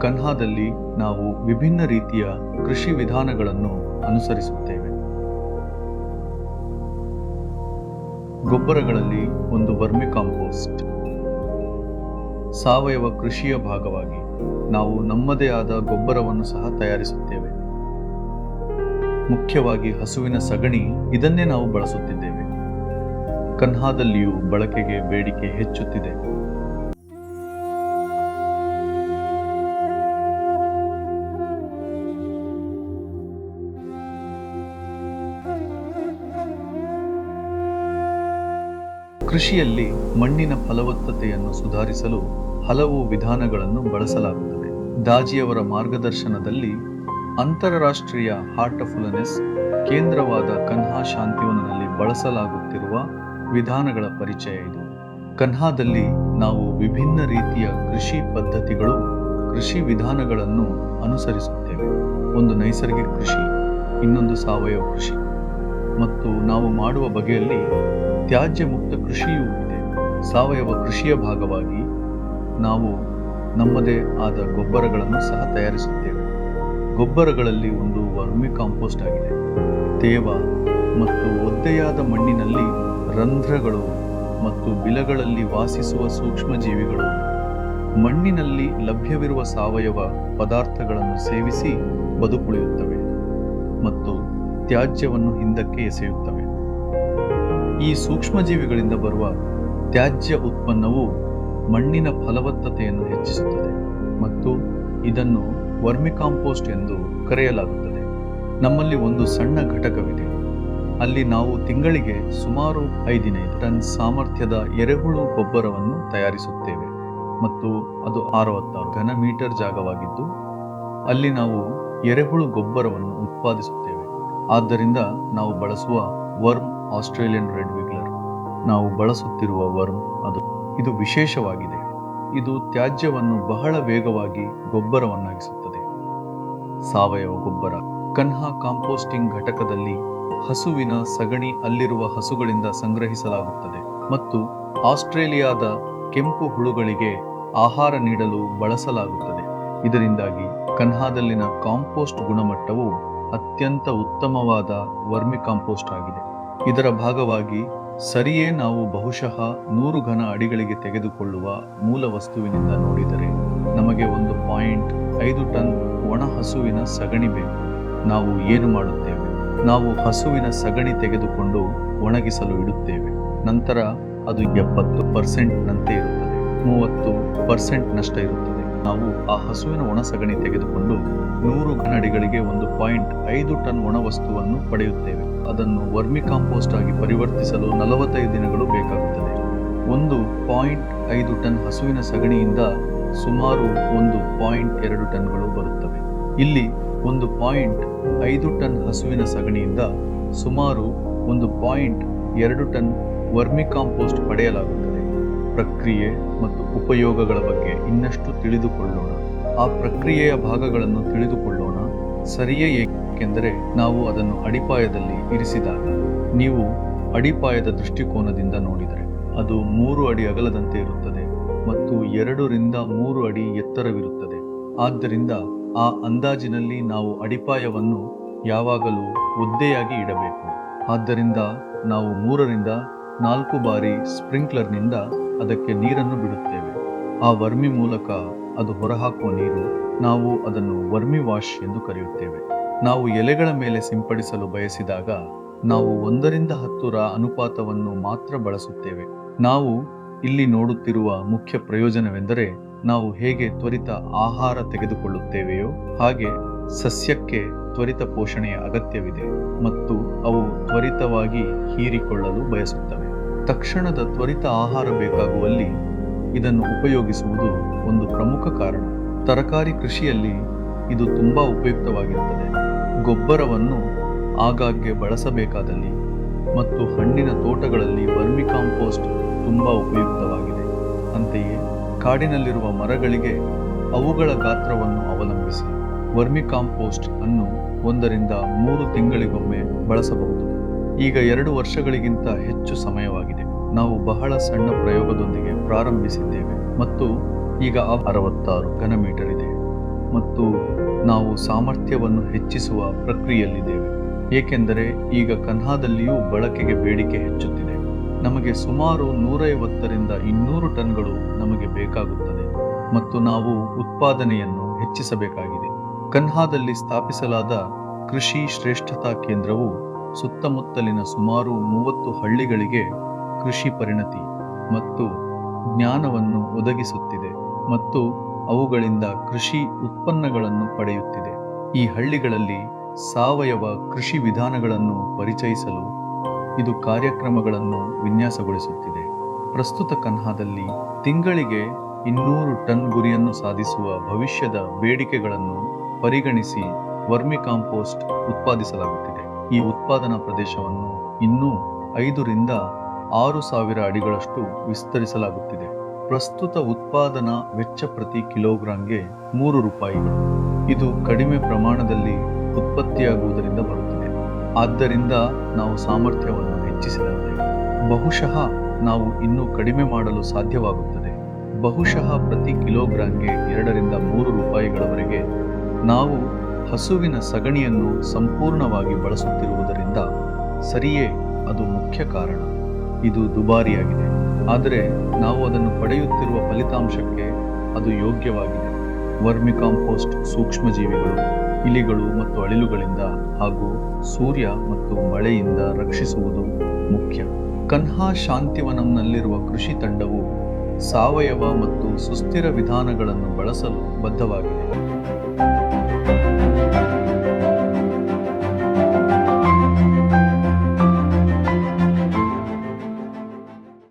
ಕನ್ಹಾದಲ್ಲಿ ನಾವು ವಿಭಿನ್ನ ರೀತಿಯ ಕೃಷಿ ವಿಧಾನಗಳನ್ನು ಅನುಸರಿಸುತ್ತೇವೆ. ಗೊಬ್ಬರಗಳಲ್ಲಿ ಒಂದು ವರ್ಮಿ ಕಾಂಪೋಸ್ಟ್ ಸಾವಯವ ಕೃಷಿಯ ಭಾಗವಾಗಿ ನಾವು ನಮ್ಮದೇ ಆದ ಗೊಬ್ಬರವನ್ನು ಸಹ ತಯಾರಿಸುತ್ತೇವೆ. ಮುಖ್ಯವಾಗಿ ಹಸುವಿನ ಸಗಣಿ ಇದನ್ನೇ ನಾವು ಬಳಸುತ್ತಿದ್ದೇವೆ. ಕನ್ಹಾದಲ್ಲಿಯೂ ಬಳಕೆಗೆ ಬೇಡಿಕೆ ಹೆಚ್ಚುತ್ತಿದೆ. ಕೃಷಿಯಲ್ಲಿ ಮಣ್ಣಿನ ಫಲವತ್ತತೆಯನ್ನು ಸುಧಾರಿಸಲು ಹಲವು ವಿಧಾನಗಳನ್ನು ಬಳಸಲಾಗುತ್ತದೆ. ದಾಜಿಯವರ ಮಾರ್ಗದರ್ಶನದಲ್ಲಿ ಅಂತಾರಾಷ್ಟ್ರೀಯ ಹಾರ್ಟಫುಲನೆಸ್ ಕೇಂದ್ರವಾದ ಕನ್ಹಾ ಶಾಂತಿವನದಲ್ಲಿ ಬಳಸಲಾಗುತ್ತಿರುವ ವಿಧಾನಗಳ ಪರಿಚಯ ಇದು. ಕನ್ಹಾದಲ್ಲಿ ನಾವು ವಿಭಿನ್ನ ರೀತಿಯ ಕೃಷಿ ಪದ್ಧತಿಗಳು, ಕೃಷಿ ವಿಧಾನಗಳನ್ನು ಅನುಸರಿಸುತ್ತೇವೆ. ಒಂದು ನೈಸರ್ಗಿಕ ಕೃಷಿ, ಇನ್ನೊಂದು ಸಾವಯವ ಕೃಷಿ. ಮತ್ತು ನಾವು ಮಾಡುವ ಬಗೆಯಲ್ಲಿ ತ್ಯಾಜ್ಯ ಮುಕ್ತ ಕೃಷಿಯೂ ಇದೆ. ಸಾವಯವ ಕೃಷಿಯ ಭಾಗವಾಗಿ ನಾವು ನಮ್ಮದೇ ಆದ ಗೊಬ್ಬರಗಳನ್ನು ಸಹ ತಯಾರಿಸುತ್ತೇವೆ. ಗೊಬ್ಬರಗಳಲ್ಲಿ ಒಂದು ವರ್ಮಿ ಕಾಂಪೋಸ್ಟ್ ಆಗಿದೆ. ತೇವ ಮತ್ತು ಒದ್ದೆಯಾದ ಮಣ್ಣಿನಲ್ಲಿ ರಂಧ್ರಗಳು ಮತ್ತು ಬಿಲಗಳಲ್ಲಿ ವಾಸಿಸುವ ಸೂಕ್ಷ್ಮಜೀವಿಗಳು ಮಣ್ಣಿನಲ್ಲಿ ಲಭ್ಯವಿರುವ ಸಾವಯವ ಪದಾರ್ಥಗಳನ್ನು ಸೇವಿಸಿ ಬದುಕುಳಿಯುತ್ತವೆ ಮತ್ತು ತ್ಯಾಜ್ಯವನ್ನು ಹಿಂದಕ್ಕೆ ಎಸೆಯುತ್ತವೆ. ಈ ಸೂಕ್ಷ್ಮಜೀವಿಗಳಿಂದ ಬರುವ ತ್ಯಾಜ್ಯ ಉತ್ಪನ್ನವು ಮಣ್ಣಿನ ಫಲವತ್ತತೆಯನ್ನು ಹೆಚ್ಚಿಸುತ್ತದೆ ಮತ್ತು ಇದನ್ನು ವರ್ಮಿಕಾಂಪೋಸ್ಟ್ ಎಂದು ಕರೆಯಲಾಗುತ್ತದೆ. ನಮ್ಮಲ್ಲಿ ಒಂದು ಸಣ್ಣ ಘಟಕವಿದೆ. ಅಲ್ಲಿ ನಾವು ತಿಂಗಳಿಗೆ ಸುಮಾರು ಐದಿನೈದು ಟನ್ ಸಾಮರ್ಥ್ಯದ ಎರೆಹುಳು ಗೊಬ್ಬರವನ್ನು ತಯಾರಿಸುತ್ತೇವೆ ಮತ್ತು ಅದು ಅರವತ್ತಾರು ಘನ ಮೀಟರ್ ಜಾಗವಾಗಿದ್ದು, ಅಲ್ಲಿ ನಾವು ಎರೆಹುಳು ಗೊಬ್ಬರವನ್ನು ಉತ್ಪಾದಿಸುತ್ತೇವೆ. ಆದ್ದರಿಂದ ನಾವು ಬಳಸುವ ವರ್ಮ್ ಆಸ್ಟ್ರೇಲಿಯನ್ ರೆಡ್ ವಿಗ್ಲರ್. ನಾವು ಬಳಸುತ್ತಿರುವ ವರ್ಮ್ ಅದು. ಇದು ವಿಶೇಷವಾಗಿದೆ. ಇದು ತ್ಯಾಜ್ಯವನ್ನು ಬಹಳ ವೇಗವಾಗಿ ಗೊಬ್ಬರವನ್ನಾಗಿಸುತ್ತದೆ. ಸಾವಯವ ಗೊಬ್ಬರ. ಕನ್ಹಾ ಕಾಂಪೋಸ್ಟಿಂಗ್ ಘಟಕದಲ್ಲಿ ಹಸುವಿನ ಸಗಣಿ ಅಲ್ಲಿರುವ ಹಸುಗಳಿಂದ ಸಂಗ್ರಹಿಸಲಾಗುತ್ತದೆ ಮತ್ತು ಆಸ್ಟ್ರೇಲಿಯಾದ ಕೆಂಪು ಹುಳುಗಳಿಗೆ ಆಹಾರ ನೀಡಲು ಬಳಸಲಾಗುತ್ತದೆ. ಇದರಿಂದಾಗಿ ಕನ್ಹಾದಲ್ಲಿನ ಕಾಂಪೋಸ್ಟ್ ಗುಣಮಟ್ಟವು ಅತ್ಯಂತ ಉತ್ತಮವಾದ ವರ್ಮಿ ಕಾಂಪೋಸ್ಟ್ ಆಗಿದೆ. ಇದರ ಭಾಗವಾಗಿ ಸರಿಯೇ ನಾವು ಬಹುಶಃ ನೂರು ಘನ ಅಡಿಗಳಿಗೆ ತೆಗೆದುಕೊಳ್ಳುವ ಮೂಲ ವಸ್ತುವಿನಿಂದ ನೋಡಿದರೆ ನಮಗೆ ಒಂದು ಪಾಯಿಂಟ್ ಐದು ಟನ್ ಒಣ ಹಸುವಿನ ಸಗಣಿ ಬೇಕು. ನಾವು ಏನು ಮಾಡುತ್ತೇವೆ? ನಾವು ಹಸುವಿನ ಸಗಣಿ ತೆಗೆದುಕೊಂಡು ಒಣಗಿಸಲು ಇಡುತ್ತೇವೆ. ನಂತರ ಅದು ಎಪ್ಪತ್ತು ಪರ್ಸೆಂಟ್ ನಂತೆ ಇರುತ್ತದೆ. ಮೂವತ್ತು ಪರ್ಸೆಂಟ್ ನಷ್ಟ ಇರುತ್ತದೆ. ನಾವು ಆ ಹಸುವಿನ ಒಣ ಸಗಣಿ ತೆಗೆದುಕೊಂಡು ನೂರು ಘನಡಿಗಳಿಗೆ ಒಂದು ಪಾಯಿಂಟ್ ಐದು ಟನ್ ಒಣ ವಸ್ತುವನ್ನು ಪಡೆಯುತ್ತೇವೆ. ಅದನ್ನು ವರ್ಮಿ ಕಾಂಪೋಸ್ಟ್ ಆಗಿ ಪರಿವರ್ತಿಸಲು ನಲವತ್ತೈದು ದಿನಗಳು ಬೇಕಾಗುತ್ತದೆ. ಒಂದು ಪಾಯಿಂಟ್ ಐದು ಟನ್ ಹಸುವಿನ ಸಗಣಿಯಿಂದ ಸುಮಾರು ಒಂದು ಪಾಯಿಂಟ್ ಎರಡು ಟನ್ಗಳು ಬರುತ್ತವೆ. ಇಲ್ಲಿ ಒಂದು ಪಾಯಿಂಟ್ ಐದು ಟನ್ ಹಸುವಿನ ಸಗಣಿಯಿಂದ ಸುಮಾರು ಒಂದು ಪಾಯಿಂಟ್ ಎರಡು ಟನ್ ವರ್ಮಿ ಕಾಂಪೋಸ್ಟ್ ಪಡೆಯಲಾಗುತ್ತದೆ. ಪ್ರಕ್ರಿಯೆ ಮತ್ತು ಉಪಯೋಗಗಳ ಬಗ್ಗೆ ಇನ್ನಷ್ಟು ತಿಳಿದುಕೊಳ್ಳೋಣ. ಆ ಪ್ರಕ್ರಿಯೆಯ ಭಾಗಗಳನ್ನು ತಿಳಿದುಕೊಳ್ಳೋಣ. ಸರಿಯೇ ಏಕೆಂದರೆ ನಾವು ಅದನ್ನು ಅಡಿಪಾಯದಲ್ಲಿ ಇರಿಸಿದಾಗ, ನೀವು ಅಡಿಪಾಯದ ದೃಷ್ಟಿಕೋನದಿಂದ ನೋಡಿದರೆ ಅದು ಮೂರು ಅಡಿ ಅಗಲದಂತೆ ಇರುತ್ತದೆ ಮತ್ತು ಎರಡರಿಂದ ಮೂರು ಅಡಿ ಎತ್ತರವಿರುತ್ತದೆ. ಆದ್ದರಿಂದ ಆ ಅಂದಾಜಿನಲ್ಲಿ ನಾವು ಅಡಿಪಾಯವನ್ನು ಯಾವಾಗಲೂ ಒದ್ದೆಯಾಗಿ ಇಡಬೇಕು. ಆದ್ದರಿಂದ ನಾವು ಮೂರರಿಂದ ನಾಲ್ಕು ಬಾರಿ ಸ್ಪ್ರಿಂಕ್ಲರ್ನಿಂದ ಅದಕ್ಕೆ ನೀರನ್ನು ಬಿಡುತ್ತೇವೆ. ಆ ವರ್ಮಿ ಮೂಲಕ ಅದು ಹೊರಹಾಕುವ ನೀರು ನಾವು ಅದನ್ನು ವರ್ಮಿ ವಾಶ್ ಎಂದು ಕರೆಯುತ್ತೇವೆ. ನಾವು ಎಲೆಗಳ ಮೇಲೆ ಸಿಂಪಡಿಸಲು ಬಯಸಿದಾಗ ನಾವು ಒಂದರಿಂದ ಹತ್ತರ ಅನುಪಾತವನ್ನು ಮಾತ್ರ ಬಳಸುತ್ತೇವೆ. ನಾವು ಇಲ್ಲಿ ನೋಡುತ್ತಿರುವ ಮುಖ್ಯ ಪ್ರಯೋಜನವೆಂದರೆ ನಾವು ಹೇಗೆ ತ್ವರಿತ ಆಹಾರ ತೆಗೆದುಕೊಳ್ಳುತ್ತೇವೆಯೋ ಹಾಗೆ ಸಸ್ಯಕ್ಕೆ ತ್ವರಿತ ಪೋಷಣೆಯ ಅಗತ್ಯವಿದೆ ಮತ್ತು ಅವು ತ್ವರಿತವಾಗಿ ಹೀರಿಕೊಳ್ಳಲು ಬಯಸುತ್ತವೆ. ತಕ್ಷಣದ ತ್ವರಿತ ಆಹಾರ ಬೇಕಾಗುವಲ್ಲಿ ಇದನ್ನು ಉಪಯೋಗಿಸುವುದು ಒಂದು ಪ್ರಮುಖ ಕಾರಣ. ತರಕಾರಿ ಕೃಷಿಯಲ್ಲಿ ಇದು ತುಂಬ ಉಪಯುಕ್ತವಾಗಿರುತ್ತದೆ. ಗೊಬ್ಬರವನ್ನು ಆಗಾಗ್ಗೆ ಬಳಸಬೇಕಾದಲ್ಲಿ ಮತ್ತು ಹಣ್ಣಿನ ತೋಟಗಳಲ್ಲಿ ವರ್ಮಿ ಕಾಂಪೋಸ್ಟ್ ತುಂಬ ಉಪಯುಕ್ತವಾಗಿದೆ. ಅಂತೆಯೇ ಕಾಡಿನಲ್ಲಿರುವ ಮರಗಳಿಗೆ ಅವುಗಳ ಗಾತ್ರವನ್ನು ಅವಲಂಬಿಸಿ ವರ್ಮಿ ಕಾಂಪೋಸ್ಟ್ ಅನ್ನು ಒಂದರಿಂದ ಮೂರು ತಿಂಗಳಿಗೊಮ್ಮೆ ಬಳಸಬಹುದು. ಈಗ ಎರಡು ವರ್ಷಗಳಿಗಿಂತ ಹೆಚ್ಚು ಸಮಯವಾಗಿದೆ. ನಾವು ಬಹಳ ಸಣ್ಣ ಪ್ರಯೋಗದೊಂದಿಗೆ ಪ್ರಾರಂಭಿಸಿದ್ದೇವೆ ಮತ್ತು ಈಗ ಅರವತ್ತಾರು ಘನ ಮೀಟರ್ ಇದೆ ಮತ್ತು ನಾವು ಸಾಮರ್ಥ್ಯವನ್ನು ಹೆಚ್ಚಿಸುವ ಪ್ರಕ್ರಿಯೆಯಲ್ಲಿದ್ದೇವೆ. ಏಕೆಂದರೆ ಈಗ ಕನ್ಹಾದಲ್ಲಿಯೂ ಬಳಕೆಗೆ ಬೇಡಿಕೆ ಹೆಚ್ಚುತ್ತಿದೆ. ನಮಗೆ ಸುಮಾರು ನೂರೈವತ್ತರಿಂದ ಇನ್ನೂರು ಟನ್ಗಳು ನಮಗೆ ಬೇಕಾಗುತ್ತದೆ ಮತ್ತು ನಾವು ಉತ್ಪಾದನೆಯನ್ನು ಹೆಚ್ಚಿಸಬೇಕಾಗಿದೆ. ಕನ್ಹಾದಲ್ಲಿ ಸ್ಥಾಪಿಸಲಾದ ಕೃಷಿ ಶ್ರೇಷ್ಠತಾ ಕೇಂದ್ರವು ಸುತ್ತಮುತ್ತಲಿನ ಸುಮಾರು ಮೂವತ್ತು ಹಳ್ಳಿಗಳಿಗೆ ಕೃಷಿ ಪರಿಣತಿ ಮತ್ತು ಜ್ಞಾನವನ್ನು ಒದಗಿಸುತ್ತಿದೆ ಮತ್ತು ಅವುಗಳಿಂದ ಕೃಷಿ ಉತ್ಪನ್ನಗಳನ್ನು ಪಡೆಯುತ್ತಿದೆ. ಈ ಹಳ್ಳಿಗಳಲ್ಲಿ ಸಾವಯವ ಕೃಷಿ ವಿಧಾನಗಳನ್ನು ಪರಿಚಯಿಸಲು ಇದು ಕಾರ್ಯಕ್ರಮಗಳನ್ನು ವಿನ್ಯಾಸಗೊಳಿಸುತ್ತಿದೆ. ಪ್ರಸ್ತುತ ಕನ್ಹಾದಲ್ಲಿ ತಿಂಗಳಿಗೆ ಇನ್ನೂರು ಟನ್ ಗುರಿಯನ್ನು ಸಾಧಿಸುವ ಭವಿಷ್ಯದ ಬೇಡಿಕೆಗಳನ್ನು ಪರಿಗಣಿಸಿ ವರ್ಮಿ ಕಾಂಪೋಸ್ಟ್ ಉತ್ಪಾದಿಸಲಾಗುತ್ತಿದೆ. ಈ ಉತ್ಪಾದನಾ ಪ್ರದೇಶವನ್ನು ಇನ್ನೂ ಐದರಿಂದ ಆರು ಸಾವಿರ ಅಡಿಗಳಷ್ಟು ವಿಸ್ತರಿಸಲಾಗುತ್ತಿದೆ. ಪ್ರಸ್ತುತ ಉತ್ಪಾದನಾ ವೆಚ್ಚ ಪ್ರತಿ ಕಿಲೋಗ್ರಾಂಗೆ ಮೂರು ರೂಪಾಯಿಗಳು. ಇದು ಕಡಿಮೆ ಪ್ರಮಾಣದಲ್ಲಿ ಉತ್ಪತ್ತಿಯಾಗುವುದರಿಂದ ಬರುತ್ತಿದೆ. ಆದ್ದರಿಂದ ನಾವು ಸಾಮರ್ಥ್ಯವನ್ನು ಹೆಚ್ಚಿಸಿದಂತೆ. ಬಹುಶಃ ನಾವು ಇನ್ನೂ ಕಡಿಮೆ ಮಾಡಲು ಸಾಧ್ಯವಾಗುತ್ತದೆ. ಬಹುಶಃ ಪ್ರತಿ ಕಿಲೋಗ್ರಾಂಗೆ ಎರಡರಿಂದ ಮೂರು ರೂಪಾಯಿಗಳವರೆಗೆ ನಾವು ಹಸುವಿನ ಸಗಣಿಯನ್ನು ಸಂಪೂರ್ಣವಾಗಿ ಬಳಸುತ್ತಿರುವುದರಿಂದ ಸರಿಯೇ ಅದು ಮುಖ್ಯ ಕಾರಣ. ಇದು ದುಬಾರಿಯಾಗಿದೆ. ಆದರೆ ನಾವು ಅದನ್ನು ಪಡೆಯುತ್ತಿರುವ ಫಲಿತಾಂಶಕ್ಕೆ ಅದು ಯೋಗ್ಯವಾಗಿದೆ. ವರ್ಮಿ ಕಾಂಪೋಸ್ಟ್ ಸೂಕ್ಷ್ಮಜೀವಿಗಳು, ಇಲಿಗಳು ಮತ್ತು ಅಳಿಲುಗಳಿಂದ ಹಾಗೂ ಸೂರ್ಯ ಮತ್ತು ಮಳೆಯಿಂದ ರಕ್ಷಿಸುವುದು ಮುಖ್ಯ. ಕನ್ಹಾ ಶಾಂತಿವನಂನಲ್ಲಿರುವ ಕೃಷಿ ತಂಡವು ಸಾವಯವ ಮತ್ತು ಸುಸ್ಥಿರ ವಿಧಾನಗಳನ್ನು ಬಳಸಲು ಬದ್ಧವಾಗಿದೆ.